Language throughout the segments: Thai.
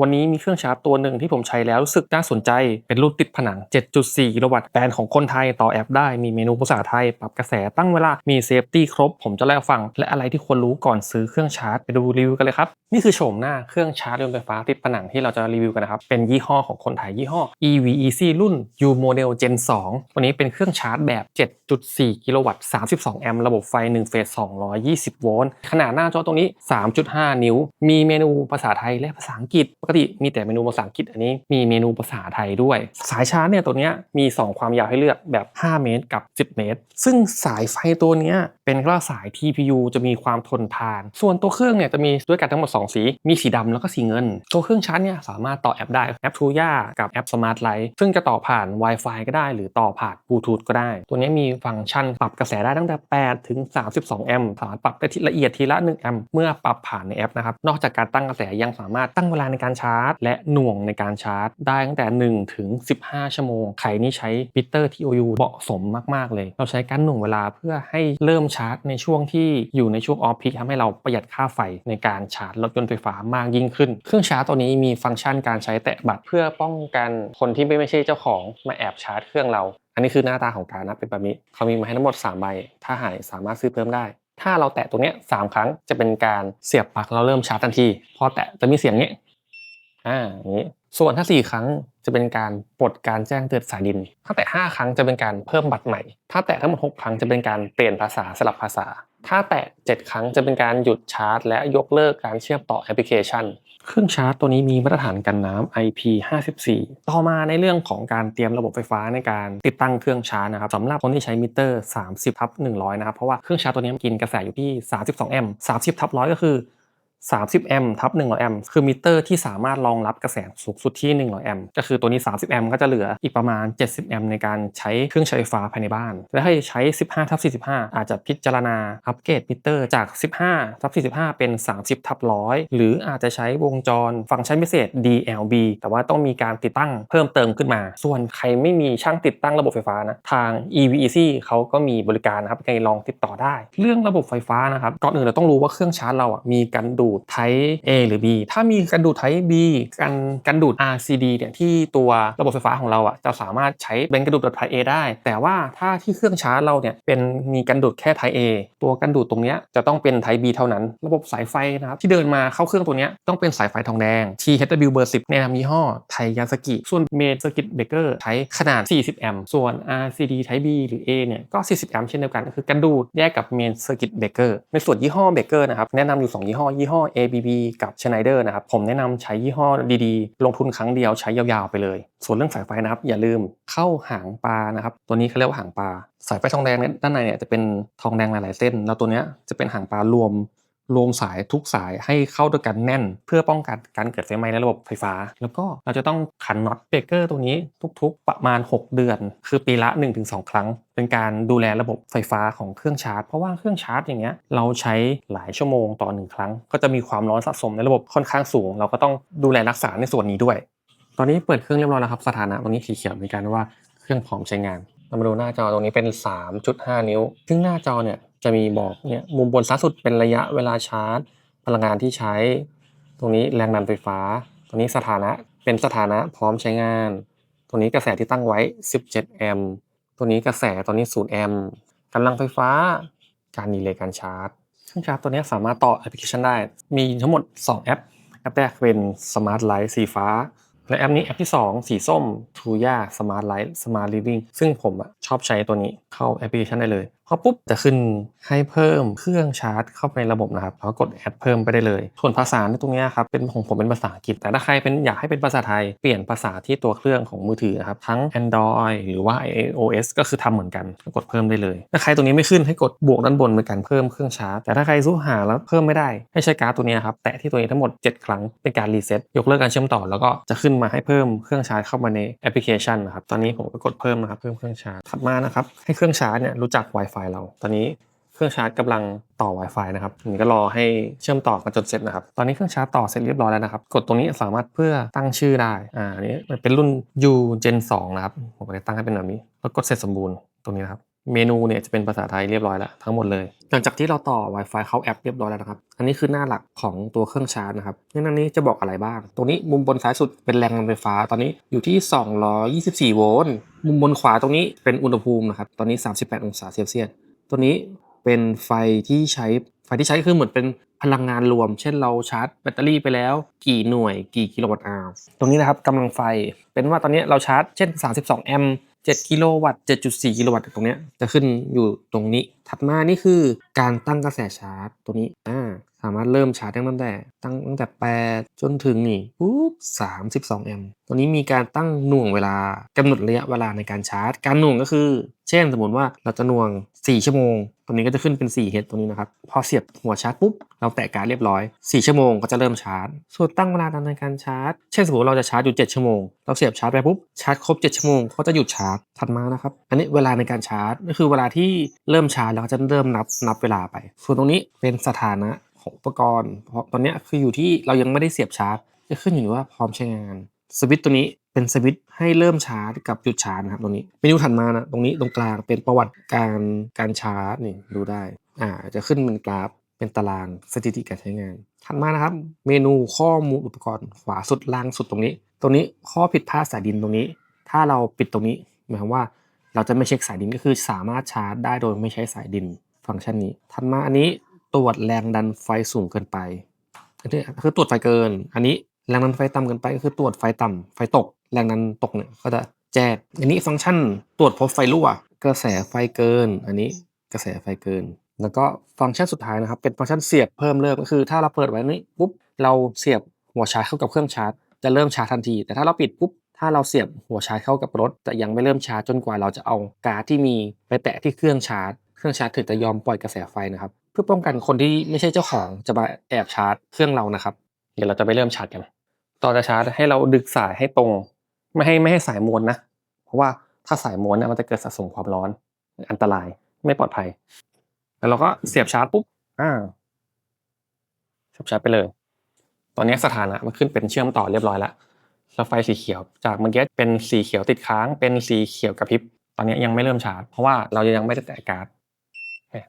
วันนี้มีเครื่องชาร์จตัวหนึ่งที่ผมใช้แล้วรู้สึกน่าสนใจ เป็นรุ่นติดผนัง 7.4 กิโลวัตต์แบรนด์ของคนไทยต่อแอปได้ มีเมนูภาษาไทย ปรับกระแสตั้งเวลา มีเซฟตี้ครบ ผมจะเล่าฟัง และอะไรที่ควรรู้ก่อนซื้อเครื่องชาร์จ ไปดูรีวิวกันเลยครับ นี่คือโฉมหน้าเครื่องชาร์จยนต์ไฟฟ้าติดผนังที่เราจะรีวิวกันนะครับ เป็นยี่ห้อของคนไทยยี่ห้อ EVEC รุ่น U Model Gen 2ตัวนี้เป็นเครื่องชาร์จแบบ 7.4 กิโลวัตต์ 32 แอมป์ ระบบไฟ 1 เฟส 220 โวลต์ ขนาดหน้าจอตรงนี้ 3.5 นิ้ว มีเมนูภาษาไทยและภาษาอังกฤษปกติมีแต่เมนูภาษาอังกฤษอันนี้มีเมนูภาษาไทยด้วย สายชาร์จเนี่ยตัวเนี้ยมี 2 ความยาวให้เลือกแบบ 5 เมตรกับ 10 เมตร ซึ่งสายไฟตัวเนี้ยเป็นกระสาย TPU จะมีความทนทาน ส่วนตัวเครื่องเนี่ยจะมีด้วยกันทั้งหมด 2 สี มีสีดำแล้วก็สีเงิน ตัวเครื่องชาร์จเนี่ยสามารถต่อแอปได้แอป t ูย่ากับแอป Smart Light ซึ่งจะต่อผ่าน Wi-Fi ก็ได้ หรือต่อผ่านบลูทูธก็ได้ ตัวนี้มีฟังก์ชันปรับกระแสได้ตั้งแต่ 8 ถึง 32 แอมป์สามารถปรับได้ละเอียดทีละ 1 แอมป์เมื่อปรับผ่านในแอปนะครับนอกจากการตั้งกระแสยังสามารถตั้งเวลาในการชาร์จ และหน่วงในการชาร์จ ได้ตั้งแต่ 1 ถึง 15 ชั่วโมง ใครนี่ใช้มิเตอร์ TOU เหมาะสมมาก ๆ เลย เราใช้การหน่วงเวลาเพื่อให้เริ่มชาร์จ ในช่วงที่อยู่ในช่วงออฟพีคทำให้เราประหยัดค่าไฟในการชาร์จรถยนต์ไฟฟ้ามากยิ่งขึ้น เครื่องชาร์จตัวนี้มีฟังก์ชันการใช้แตะบัตรเพื่อป้องกันคนที่ไม่ใช่เจ้าของมาแอบชาร์จเครื่องเราอันนี้คือหน้าตาของการนะเป็นแบบนี้เขามีมาให้ทั้งหมด 3 ใบ ถ้าหายสามารถซื้อเพิ่มได้ ถ้าเราแตะตรงนี้ยสามครั้งจะเป็นการเสียบปลั๊กเราเริ่มชาร์จทันที พอแตะจะมีเสียงนี้ อ่าอย่างนี้ส่วนถ้า 4 ครั้งจะเป็นการปลดการแจ้งเตือนสายดิน ถ้าแตะ5ครั้งจะเป็นการเพิ่มบัตรใหม่ ถ้าแตะทั้งหมด 6 ครั้งจะเป็นการเปลี่ยนภาษาสลับภาษา ถ้าแตะ7ครั้งจะเป็นการหยุดชาร์จ และยกเลิกการเชื่อมต่อแอปพลิเคชัน เครื่องชาร์จตัวนี้มีมาตรฐานกันน้ำ IP54 ต่อมาในเรื่องของการเตรียมระบบไฟฟ้าในการติดตั้งเครื่องชาร์จนะครับสำหรับคนที่ใช้มิเตอร์ 30ทับ100 นะครับ เพราะว่าเครื่องชาร์จตัวนี้กินกระแสอยู่ที่ 32 แอมป์ 30ทับ100 ก็คือ 30แอมป์ทับ100แอมป์คือมิเตอร์ที่สามารถรองรับกระแสสูงสุดที่ 100แอมป์ก็คือตัวนี้ 30แอมป์ก็จะเหลืออีกประมาณ 70แอมป์ในการใช้เครื่องใช้ไฟฟ้าภายในบ้าน และให้ใช้ 15ทับ45 อาจจะพิจารณาอัปเกรดมิเตอร์จาก 15ทับ45 เป็น 30ทับ100 หรืออาจจะใช้วงจรฟังก์ชันพิเศษ DLB แต่ว่าต้องมีการติดตั้งเพิ่มเติมขึ้นมา ส่วนใครไม่มีช่างติดตั้งระบบไฟฟ้านะทาง EVEC เขาก็มีบริการนะครับใครลองติดต่อได้ เรื่องระบบไฟฟ้านะครับก่อนอื่นเราต้องรู้ว่าเครื่องชาร์จเราอะมีการดูดไท A หรือ B ถ้ามีการดูดไทป์ B การการดูด RCD เนี่ยที่ตัวระบบไฟฟ้าของเราอะจะสามารถใช้เป็นการดูดแบบไทป์ A ได้ แต่ว่าถ้าที่เครื่องชาร์จเราเนี่ยเป็นมีการดูดแค่ไทป์ A ตัวการดูดตรงเนี้ยจะต้องเป็นไทป์ B เท่านั้น ระบบสายไฟนะครับที่เดินมาเข้าเครื่องตัวเนี้ยต้องเป็นสายไฟทองแดง THW เบอร์ 10ในะนามยี่ห้อไทยาสกิส่วนเมนสกิตเบเกอร์ใช้ขนาด 40 แอมป์ส่วน RCD Type B หรือ A เนี่ยก็ 40 แอมป์เช่นเดียวกันก็คือการดูดแยกกับเมนสกิตเบเกอร์ในส่วนยี่ห้อเบเกอร์นะครับ แนะนำอยู่ 2 ยี่ห้อยี่ห้อ ABB กับ Schneider นะครับ ผมแนะนำใช้ยี่ห้อดีๆ ลงทุนครั้งเดียวใช้ยาวๆไปเลย ส่วนเรื่องสายไฟนะครับ อย่าลืมเข้าหางปลานะครับ ตัวนี้เขาเรียกว่าหางปลา สายไฟทองแดงเนี่ยด้านในเนี่ยจะเป็นทองแดงหลายๆเส้น แล้วตัวเนี้ยจะเป็นหางปลารวม รวมสายทุกสายให้เข้าด้วยกันแน่น เพื่อป้องกันการเกิดไฟไหม้ในระบบไฟฟ้า แล้วก็เราจะต้องขันน็อตเบรกเกอร์ตัวนี้ทุกๆ ประมาณ 6 เดือน คือปีละ 1-2 ครั้ง เป็นการดูแลระบบไฟฟ้าของเครื่องชาร์จ เพราะว่าเครื่องชาร์จอย่างเงี้ยเราใช้หลายชั่วโมงต่อหนึ่งครั้ง ก็จะมีความร้อนสะสมในระบบค่อนข้างสูง เราก็ต้องดูแลรักษาในส่วนนี้ด้วย ตอนนี้เปิดเครื่องเรียบร้อยแล้วครับสถานะตรงนี้สีเขียวมีการว่าเครื่องพร้อมใช้งาน เรามาดูหน้าจอตรงนี้เป็น 3.5 นิ้ว ซึ่งหน้าจอเนี่ยจะมีบอกเนี่ยมุมบนซ้ายสุดเป็นระยะเวลาชาร์จ พลังงานที่ใช้ ตรงนี้แรงดันไฟฟ้า ตรงนี้สถานะเป็นสถานะพร้อมใช้งาน ตรงนี้กระแสที่ตั้งไว้ 17 แอมป์ ตัวนี้กระแสตัวนี้ 0 แอมป์กำลังไฟฟ้า การดีเลย์การชาร์จเครื่องชาร์จตัวนี้สามารถต่อแอปพลิเคชันได้ มีทั้งหมด 2 แอป แอปแรกเป็น Smart Light สีฟ้า และแอปนี้แอปที่ 2 สีส้ม t r u y a Smart Life Smart Living ซึ่งผมอะชอบใช้ตัวนี้เข้าแอปพลิเคชันได้เลย พอปุ๊บจะขึ้นให้เพิ่มเครื่องชาร์จเข้าไปในระบบนะครับแล้วกดแอดเพิ่มไปได้เลย ส่วนภาษาในตรงนี้ครับเป็นของผมเป็นภาษาอังกฤษ แต่ถ้าใครเป็นอยากให้เป็นภาษาไทยเปลี่ยนภาษาที่ตัวเครื่องของมือถือนะครับทั้ง Android หรือว่า iOS ก็คือทำเหมือนกันก็กดเพิ่มได้เลย ถ้าใครตรงนี้ไม่ขึ้นให้กดบวกด้านบนเป็นการเพิ่มเครื่องชาร์จแต่ถ้าใครสู้หาแล้วเพิ่มไม่ได้ให้ใช้การ์ดตัวนี้ครับแตะที่ตัวนี้ทั้งหมด 7 ครั้งเป็นการรีเซ็ตยกเลิกการเชื่อมต่อแล้วก็จะขึ้นมาให้เพิ่มเครื่องชาร์จเข้ามาในแอปพลิเคชันนะครับตอนนี้ผมก็กดเพิ่มนะครับเพิ่มเครื่องชาร์จถัดมานะครับให้เครื่องชาร์จเนี่ยรู้จัก Wi-Fi เรา ตอนนี้เครื่องชาร์จกำลังต่อ Wi-Fi นะครับนี่ก็รอให้เชื่อมต่อกันจนเสร็จนะครับ ตอนนี้เครื่องชาร์จต่อเสร็จเรียบร้อยแล้วนะครับ กดตรงนี้สามารถเพื่อตั้งชื่อได้ อ่า อันนี้มันเป็นรุ่น U Gen 2 นะครับ ผมก็เลยตั้งให้เป็นแบบนี้ แล้วกดเสร็จสมบูรณ์ตรงนี้นะครับ เมนูเนี่ยจะเป็นภาษาไทยเรียบร้อยแล้วทั้งหมดเลย หลังจากที่เราต่อ Wi-Fi เข้าแอปเรียบร้อยแล้วนะครับ อันนี้คือหน้าหลักของตัวเครื่องชาร์จนะครับในนั้นนี้จะบอกอะไรบ้าง ตรงนี้มุมบนซ้ายสุดเป็นแรงดันไฟฟ้า ตอนนี้อยู่ที่ 224 โวลต์ มุมบนขวาตรงนี้เป็นอุณหภูมินะครับ ตอนนี้ 38 องศาเซลเซียส ตัวนี้เป็นไฟที่ใช้ ไฟที่ใช้คือเหมือนเป็นพลังงานรวม เช่นเราชาร์จแบตเตอรี่ไปแล้ว กี่หน่วย กี่กิโลวัตต์อาวร์ตรงนี้นะครับกำลังไฟ เป็นว่าตอนนี้เราชาร์จเช่น 32 แอมป์ 7 กิโลวัตต์7.4 กิโลวัตต์ตรงเนี้ยจะขึ้นอยู่ตรงนี้ ถัดมานี่คือการตั้งกระแสชาร์จตัวนี้อ่าสามารถเริ่มชาร์จได้ตั้งแต่ตั้งตั้งแต่ 8 จนถึงนี่ปุ๊บ32 แอมป์ตัวนี้มีการตั้งหน่วงเวลากำหนดระยะเวลาในการชาร์จ การหน่วงก็คือ เช่นสมมติว่าเราจะหน่วง 4 ชั่วโมง ตัวนี้ก็จะขึ้นเป็น4เฮดตรงนี้นะครับ พอเสียบหัวชาร์จปุ๊บ เราแตะการเรียบร้อย 4 ชั่วโมงก็จะเริ่มชาร์จ ส่วนตั้งเวลาในการชาร์จ เช่นสมมติเราจะชาร์จอยู่ 7 ชั่วโมง เราเสียบชาร์จไปปุ๊บ ชาร์จครบ 7 ชั่วโมงก็จะหยุดชาร์จ ถัดมานะครับ อันนี้เวลาในการชาร์จ ก็คือเวลาที่เริ่มชาร์จแล้วก็จะเริ่มนับนับเวลาไป ส่วนตรงนี้เป็นสถานะของอุปกรณ์ เพราะตอนนี้คืออยู่ที่เรายังไม่ได้เสียบชาร์จ จะขึ้นอยู่ว่าพร้อมใช้งาน สวิตตัวนี้ เป็นสวิตช์ให้เริ่มชาร์จกับหยุดชาร์จนะครับตรงนี้เมนูถัดมานะตรงนี้ตรงกลางเป็นประวัติการการชาร์จนี่ดูได้อ่าจะขึ้นเป็นกราฟเป็นตารางสถิติการใช้งาน ถัดมานะครับ เมนูข้อมูลอุปกรณ์ขวาสุดล่างสุดตรงนี้ ตรงนี้ข้อผิดพลาดสายดินตรงนี้ ถ้าเราปิดตรงนี้หมายความว่าเราจะไม่เช็คสายดินก็คือสามารถชาร์จได้โดยไม่ใช้สายดินฟังก์ชันนี้ ถัดมาอันนี้ตรวจแรงดันไฟสูงเกินไปอันนี้คือตรวจไฟเกิน อันนี้ แรงดันไฟต่ำเกินไปก็คือตรวจไฟต่ำไฟตก แรงดันตกเนี่ยก็จะแจ้งอันนี้ฟังก์ชันตรวจพบไฟรั่ว กระแสไฟเกิน อันนี้กระแสไฟเกิน แล้วก็ฟังก์ชันสุดท้ายนะครับ เป็นฟังก์ชันเสียบเพิ่มเริ่มก็คือ ถ้าเราเปิดไว้นี้ปุ๊บเราเสียบหัวชาร์จเข้ากับเครื่องชาร์จจะเริ่มชาร์จทันที แต่ถ้าเราปิดปุ๊บถ้าเราเสียบหัวชาร์จเข้ากับรถจะยังไม่เริ่มชาร์จจนกว่าเราจะเอาการ์ดที่มีไปแตะที่เครื่องชาร์จ เครื่องชาร์จถึงจะยอมปล่อยกระแสไฟนะครับ เพื่อป้องกันคนที่ไม่ใช่เจ้าของจะมาแอบชาร์จเครื่องเรานะครับ เดี๋ยวเราจะไปเริ่มชาร์จกัน ตอนจะชาร์จให้เราดึงสายให้ตรง ไม่ให้ไม่ให้สายม้วนนะ เพราะว่าถ้าสายม้วนเนี่ยมันจะเกิดสะสมความร้อน อันตรายไม่ปลอดภัย แล้วเราก็เสียบชาร์จปุ๊บ อ่าเสียบชาร์จไปเลย ตอนนี้สถานะมันขึ้นเป็นเชื่อมต่อเรียบร้อยแล้วแล้วไฟสีเขียว จากเมื่อกี้เป็นสีเขียวติดค้าง เป็นสีเขียวกระพริบ ตอนนี้ยังไม่เริ่มชาร์จ เพราะว่าเรายังไม่ได้แตะการ์ด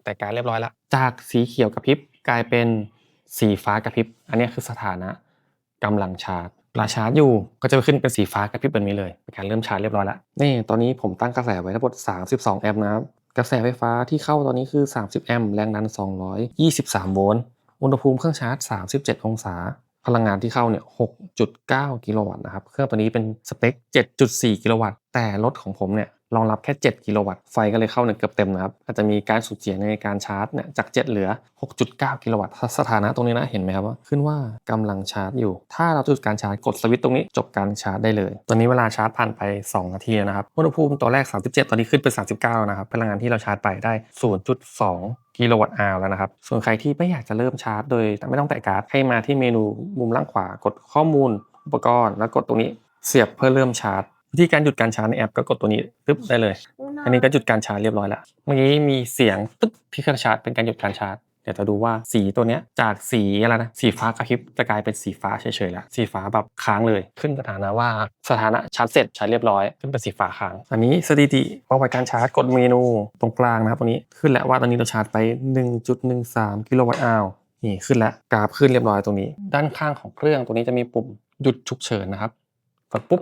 แตะการ์ดเรียบร้อยแล้ว จากสีเขียวกระพริบกลายเป็น สีฟ้ากระพริบ อันนี้คือสถานะกำลังชาร์จเวลาชาร์จอยู่ก็จะขึ้นเป็นสีฟ้ากระพริบแบบนี้เลยเป็นการเริ่มชาร์จเรียบร้อยแล้วนี่ตอนนี้ผมตั้งกระแสไว้ทั้งหมด32 แอมป์นะครับกระแสไฟฟ้าที่เข้าตอนนี้คือ 30 แอมป์แรงดัน 223 โวลต์อุณหภูมิเครื่องชาร์จ 37 องศา พลังงานที่เข้าเนี่ย 6.9 กิโลวัตต์นะครับ เครื่องตัวนี้เป็นสเปค 7.4 กิโลวัตต์ แต่รถของผมเนี่ย รองรับแค่ 7 กิโลวัตต์ไฟก็เลยเข้าเนี่ยเกือบเต็มนะครับอาจจะมีการสูญเสียในการชาร์จเนี่ยจาก 7 เหลือ 6.9 กิโลวัตต์สถานะตรงนี้นะเห็นไหมครับว่าขึ้นว่ากำลังชาร์จอยู่ ถ้าเราจุดการชาร์จกดสวิตช์ตรงนี้จบการชาร์จได้เลย ตอนนี้เวลาชาร์จผ่านไป 2 นาทีแล้วนะครับอุณหภูมิตัวแรก 37 ตอนนี้ขึ้นเป็น39นะครับพลังงานที่เราชาร์จไปได้ 0.2กิโลวัตต์อาวแล้วนะครับ ส่วนใครที่ไม่อยากจะเริ่มชาร์จ โดยไม่ต้องแตะการ์ดให้มาที่เมนูมุมล่างขวากดข้อมูลอุปกรณ์ แล้วกดตรงนี้เสียบเพื่อเริ่มชาร์จ วิธีการหยุดการชาร์จในแอปก็กดตัวนี้ปึ๊บได้เลย อันนี้ก็หยุดการชาร์จเรียบร้อยแล้วเมื่อกี้มีเสียงตึ๊กที่เครื่องชาร์จเป็นการหยุดการชาร์จเดี๋ยวจะดูว่าสีตัวเนี้ยจากสีอะไรนะสีฟ้ากระพริบจะกลายเป็นสีฟ้าเฉยๆแล้วสีฟ้าแบบค้างเลยขึ้นสถานะว่าสถานะชาร์จเสร็จใช้เรียบร้อยขึ้นเป็นสีฟ้าค้าง อันนี้สถิติประวัติการชาร์จกดเมนูตรงกลางนะครับตรงนี้ขึ้นแล้วว่าตอนนี้เราชาร์จไป 1.13 กิโลวัตต์อาวนี่ขึ้นแล้วกราฟขึ้นเรียบร้อยตรงนี้ ด้านข้างของเครื่องตัวนี้จะมีปุ่มหยุดฉุกเฉินนะครับกดปุ๊บ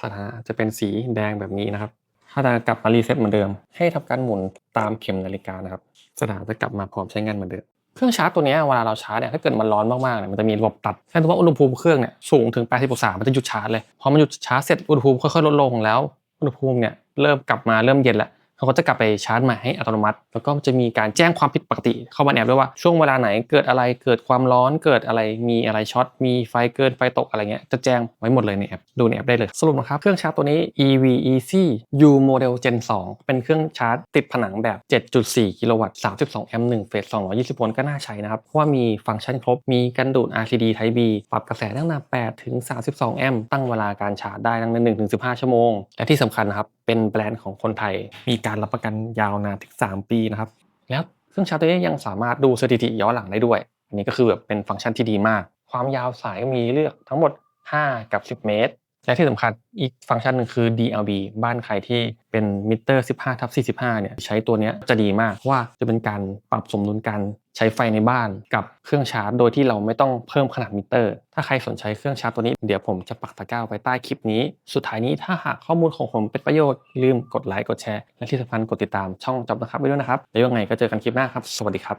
สถานะจะเป็นสีแดงแบบนี้นะครับ ถ้าจะกลับมารีเซ็ตเหมือนเดิม ให้ทำการหมุนตามเข็มนาฬิกานะครับสถานะจะกลับมาพร้อมใช้งานเหมือนเดิมเครื่องชาร์จตัวนี้เวลาเราชาร์จเนี่ยถ้าเกิดมันร้อนมากๆเนี่ยมันจะมีระบบตัดเช่นว่าอุณหภูมิเครื่องเนี่ยสูงถึง 80องศามันจะหยุดชาร์จเลยพอมันหยุดชาร์จเสร็จอุณหภูมิค่อยๆลดลงแล้ว อุณหภูมิเนี่ยเริ่มกลับมาเริ่มเย็นแล้ว เขาก็จะกลับไปชาร์จใหม่ให้อัตโนมัติ แล้วก็จะมีการแจ้งความผิดปกติ เข้ามาในแอปด้วยว่าช่วงเวลาไหนเกิดอะไรเกิดความร้อนเกิดอะไรมีอะไรช็อตมีไฟเกินไฟตกอะไรเงี้ยจะแจ้งไว้หมดเลยในแอปดูในแอปได้เลยสรุปนะครับเครื่องชาร์จตัวนี้ EV Easy U Model Gen 2 เป็นเครื่องชาร์จติดผนังแบบ 7.4 กิโลวัตต์ 32 แอมป์1เฟส 220 โวลต์ก็น่าใช้นะครับ เพราะว่ามีฟังก์ชันครบ มีกันดูด RCD Type B ปรับกระแสตั้งแต่8ถึง 32 แอมป์ ตั้งเวลาการชาร์จได้ตั้งแต่1ถึง15 ชั่วโมง และที่สำคัญนะครับ เป็นแบรนด์ของคนไทย มีการรับประกันยาวนานถึง 3 ปีนะครับ แล้วเครื่องชาร์จตัวนี้ยังสามารถดูสถิติย้อนหลังได้ด้วย อันนี้ก็คือแบบเป็นฟังก์ชันที่ดีมาก ความยาวสายก็มีเลือกทั้งหมด 5 กับ 10 เมตร และที่สำคัญอีกฟังก์ชันหนึ่งคือ DLB บ้านใครที่เป็นมิเตอร์ 15ทับ45 เนี่ยใช้ตัวนี้จะดีมากว่าจะเป็นการปรับสมดุลการใช้ไฟในบ้านกับเครื่องชาร์จ โดยที่เราไม่ต้องเพิ่มขนาดมิเตอร์ ถ้าใครสนใจเครื่องชาร์จตัวนี้เดี๋ยวผมจะปักตะกร้าไว้ใต้คลิปนี้ สุดท้ายนี้ถ้าหากข้อมูลของผมเป็นประโยชน์ลืมกดไลค์กดแชร์และที่สำคัญกดติดตามช่องจอบนะครับไว้ด้วยนะครับแล้วยังไงก็เจอกันคลิปหน้าครับ สวัสดีครับ